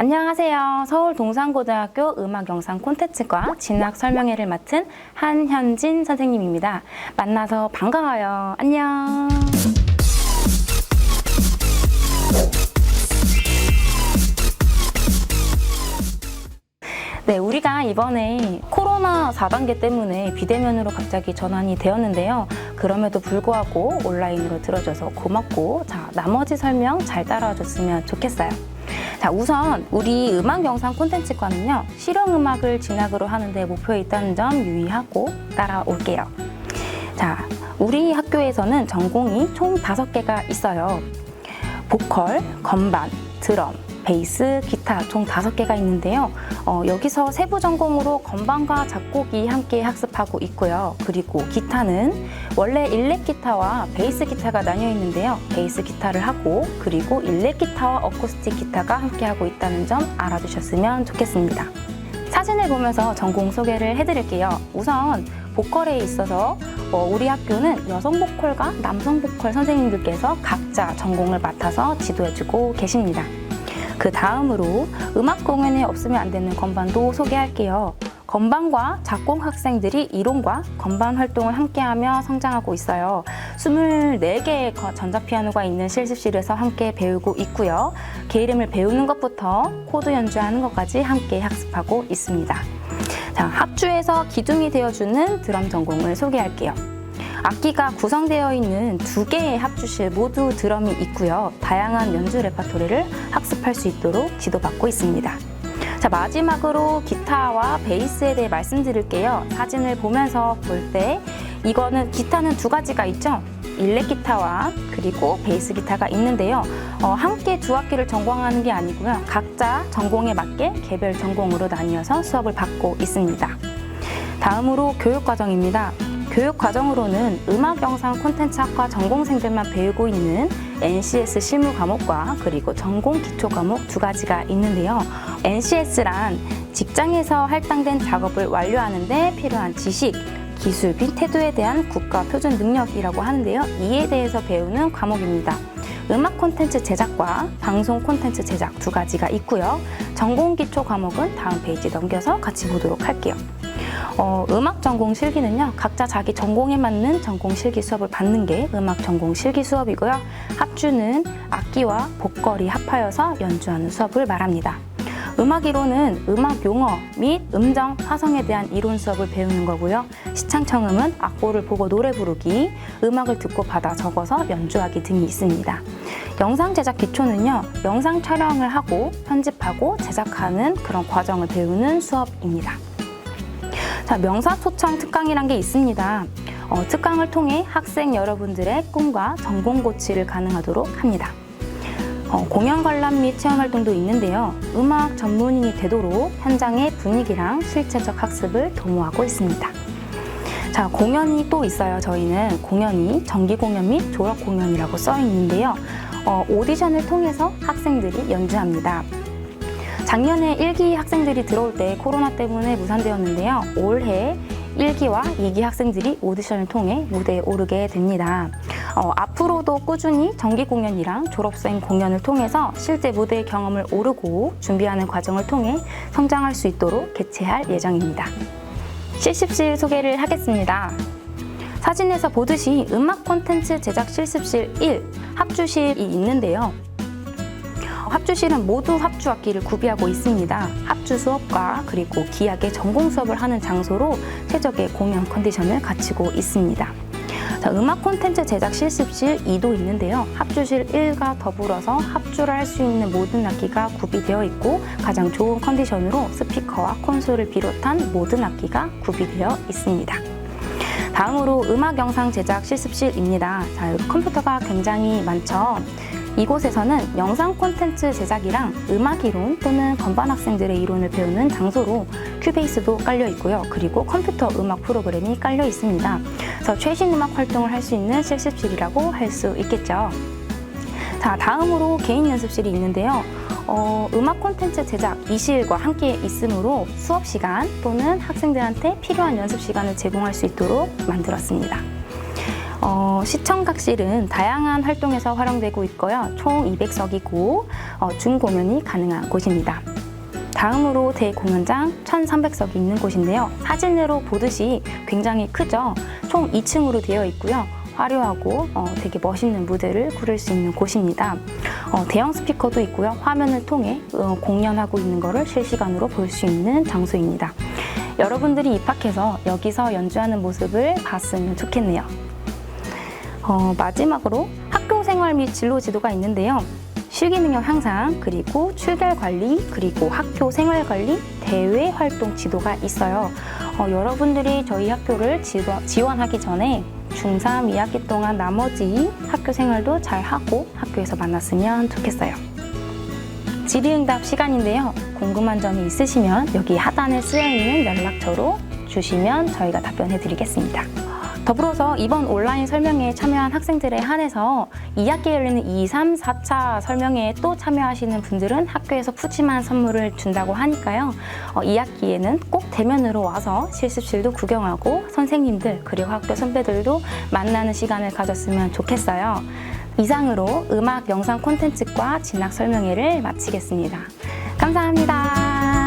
안녕하세요. 서울 동산고등학교 음악영상 콘텐츠과 진학 설명회를 맡은 한현진 선생님입니다. 만나서 반가워요. 안녕. 네, 우리가 이번에 코로나 4단계 때문에 비대면으로 갑자기 전환이 되었는데요. 그럼에도 불구하고 온라인으로 들어줘서 고맙고, 자, 나머지 설명 잘 따라와 줬으면 좋겠어요. 자, 우선 우리 음악 영상 콘텐츠과는요, 실용 음악을 진학으로 하는데 목표에 있다는 점 유의하고 따라올게요. 자, 우리 학교에서는 전공이 총 다섯 개가 있어요. 보컬, 건반, 드럼, 베이스, 기타 총 다섯 개가 있는데요. 어, 여기서 세부 전공으로 건반과 작곡이 함께 학습하고 있고요. 그리고 기타는 원래 일렉 기타와 베이스 기타가 나뉘어 있는데요. 베이스 기타를 하고 그리고 일렉 기타와 어쿠스틱 기타가 함께 하고 있다는 점 알아두셨으면 좋겠습니다. 사진을 보면서 전공 소개를 해드릴게요. 우선 보컬에 있어서 어, 우리 학교는 여성 보컬과 남성 보컬 선생님들께서 각자 전공을 맡아서 지도해주고 계십니다. 그 다음으로 음악 공연에 없으면 안 되는 건반도 소개할게요. 건반과 작곡 학생들이 이론과 건반 활동을 함께하며 성장하고 있어요. 24개의 전자피아노가 있는 실습실에서 함께 배우고 있고요. 개 이름을 배우는 것부터 코드 연주하는 것까지 함께 학습하고 있습니다. 자, 합주에서 기둥이 되어주는 드럼 전공을 소개할게요. 악기가 구성되어 있는 두 개의 합주실 모두 드럼이 있고요. 다양한 연주 레파토리를 학습할 수 있도록 지도받고 있습니다. 자, 마지막으로 기타와 베이스에 대해 말씀드릴게요. 사진을 보면서 볼 때 이거는 기타는 두 가지가 있죠. 일렉 기타와 그리고 베이스 기타가 있는데요. 어, 함께 두 악기를 전공하는 게 아니고요. 각자 전공에 맞게 개별 전공으로 나뉘어서 수업을 받고 있습니다. 다음으로 교육 과정입니다. 교육 과정으로는 음악 영상 콘텐츠 학과 전공생들만 배우고 있는 NCS 실무 과목과 그리고 전공 기초 과목 두 가지가 있는데요. NCS란 직장에서 할당된 작업을 완료하는데 필요한 지식, 기술 및 태도에 대한 국가 표준 능력이라고 하는데요. 이에 대해서 배우는 과목입니다. 음악 콘텐츠 제작과 방송 콘텐츠 제작 두 가지가 있고요. 전공 기초 과목은 다음 페이지 넘겨서 같이 보도록 할게요. 어, 음악 전공 실기는요, 각자 자기 전공에 맞는 전공 실기 수업을 받는 게 음악 전공 실기 수업이고요. 합주는 악기와 보컬이 합하여서 연주하는 수업을 말합니다. 음악 이론은 음악 용어 및 음정, 화성에 대한 이론 수업을 배우는 거고요. 시창청음은 악보를 보고 노래 부르기, 음악을 듣고 받아 적어서 연주하기 등이 있습니다. 영상 제작 기초는요, 영상 촬영을 하고 편집하고 제작하는 그런 과정을 배우는 수업입니다. 자, 명사초청 특강이란 게 있습니다. 어, 특강을 통해 학생 여러분들의 꿈과 전공 고치를 가능하도록 합니다. 어, 공연 관람 및 체험 활동도 있는데요. 음악 전문인이 되도록 현장의 분위기랑 실제적 학습을 도모하고 있습니다. 자, 공연이 또 있어요. 저희는 공연이 정기 공연 및 졸업 공연이라고 써 있는데요. 어, 오디션을 통해서 학생들이 연주합니다. 작년에 1기 학생들이 들어올 때 코로나 때문에 무산되었는데요. 올해 1기와 2기 학생들이 오디션을 통해 무대에 오르게 됩니다. 어, 앞으로도 꾸준히 정기 공연이랑 졸업생 공연을 통해서 실제 무대 경험을 오르고 준비하는 과정을 통해 성장할 수 있도록 개최할 예정입니다. 실습실 소개를 하겠습니다. 사진에서 보듯이 음악 콘텐츠 제작 실습실 1 합주실이 있는데요. 합주실은 모두 합주 악기를 구비하고 있습니다. 합주 수업과 그리고 기악의 전공 수업을 하는 장소로 최적의 공연 컨디션을 갖추고 있습니다. 자, 음악 콘텐츠 제작 실습실 2도 있는데요. 합주실 1과 더불어서 합주를 할 수 있는 모든 악기가 구비되어 있고 가장 좋은 컨디션으로 스피커와 콘솔을 비롯한 모든 악기가 구비되어 있습니다. 다음으로 음악 영상 제작 실습실입니다. 자, 컴퓨터가 굉장히 많죠. 이곳에서는 영상 콘텐츠 제작이랑 음악 이론 또는 건반 학생들의 이론을 배우는 장소로 큐베이스도 깔려 있고요. 그리고 컴퓨터 음악 프로그램이 깔려 있습니다. 그래서 최신 음악 활동을 할 수 있는 실습실이라고 할 수 있겠죠. 자, 다음으로 개인 연습실이 있는데요. 어, 음악 콘텐츠 제작 이실과 함께 있으므로 수업 시간 또는 학생들한테 필요한 연습 시간을 제공할 수 있도록 만들었습니다. 어, 시청각실은 다양한 활동에서 활용되고 있고요. 총 200석이고 어, 중공연이 가능한 곳입니다. 다음으로 대공연장 1,300석이 있는 곳인데요. 사진으로 보듯이 굉장히 크죠. 총 2층으로 되어 있고요. 화려하고 어, 되게 멋있는 무대를 꾸릴 수 있는 곳입니다. 어, 대형 스피커도 있고요. 화면을 통해 어, 공연하고 있는 것을 실시간으로 볼 수 있는 장소입니다. 여러분들이 입학해서 여기서 연주하는 모습을 봤으면 좋겠네요. 어, 마지막으로 학교 생활 및 진로 지도가 있는데요. 실기 능력 향상, 그리고 출결 관리, 그리고 학교 생활 관리, 대외 활동 지도가 있어요. 어, 여러분들이 저희 학교를 지원, 지원 하기 전에 중3 2학기 동안 나머지 학교 생활도 잘 하고 학교에서 만났으면 좋겠어요. 질의응답 시간인데요. 궁금한 점이 있으시면 여기 하단에 쓰여 있는 연락처로 주시면 저희가 답변해 드리겠습니다. 더불어서 이번 온라인 설명회에 참여한 학생들에 한해서 2학기에 열리는 2, 3, 4차 설명회에 또 참여하시는 분들은 학교에서 푸짐한 선물을 준다고 하니까요. 어, 2학기에는 꼭 대면으로 와서 실습실도 구경하고 선생님들 그리고 학교 선배들도 만나는 시간을 가졌으면 좋겠어요. 이상으로 음악 영상 콘텐츠과 진학 설명회를 마치겠습니다. 감사합니다.